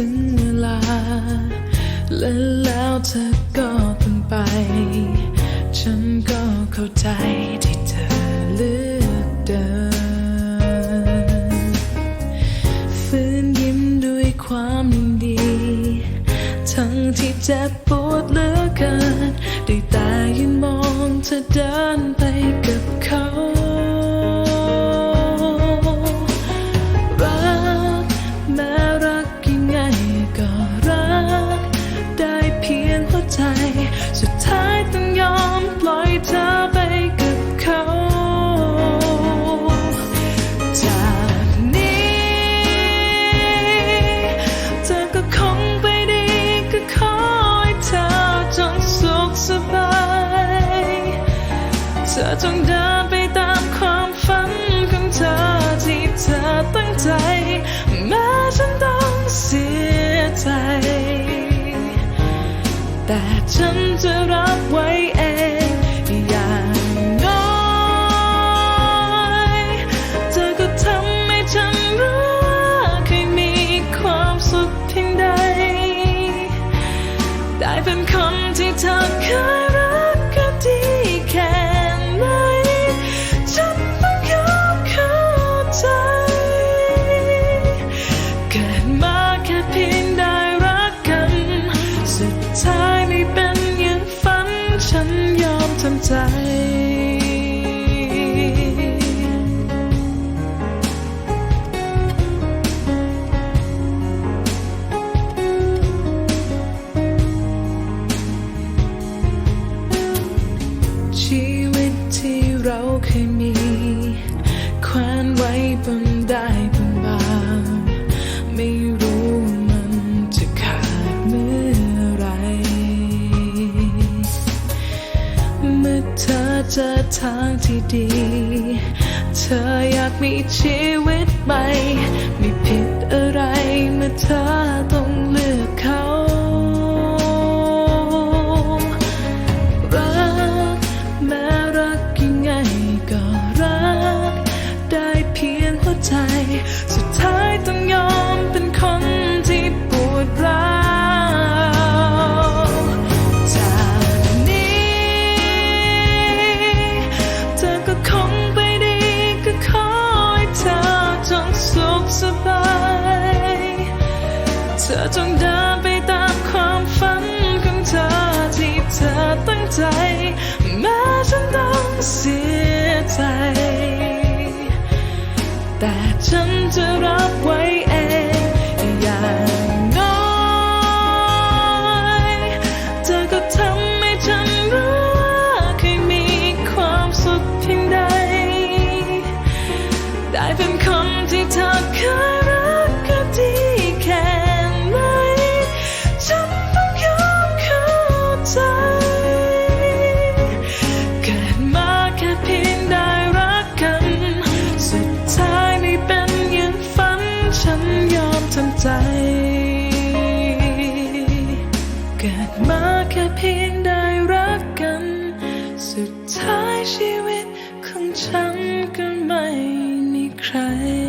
ถึงเวลา และแล้วเธอก็ต้องไป ฉันก็เข้าใจที่เธอเลือกเดินฟื้นยิ้มด้วยความยิดี ทั้งที่เจ็บปวดเหลือเกินได้แต่ยืนมองเธอเดินไป ใจ สุดท้ายต้องยอมปล่อยเธอไปกับเขาจากนี้เธอก็คงไปดีก็ขอให้เธอจงสุขสบาย เธอจงได้ แต่ฉันจะรับไว้เองอย่างน้อยเธอก็ทำให้ฉันรู้ว่าเคยมีความสุขเพียงใด ได้เป็นคนที่เธอเคยำใจ จอทางที่ดี เธออยากมีชีวิตใหม่ ไม่ผิดอะไรเมื่อเธอต้องเลือกเขารักแม้รักยังไงก็รัก ได้เพียงหัวใจ สุดท้ายต้องยอม สบาย เธอจงเดินไปตามความฝันของเธอที่เธอตั้งใจ แม้ฉันต้องเสียใจ แต่ฉันจะรับไว้ 晒。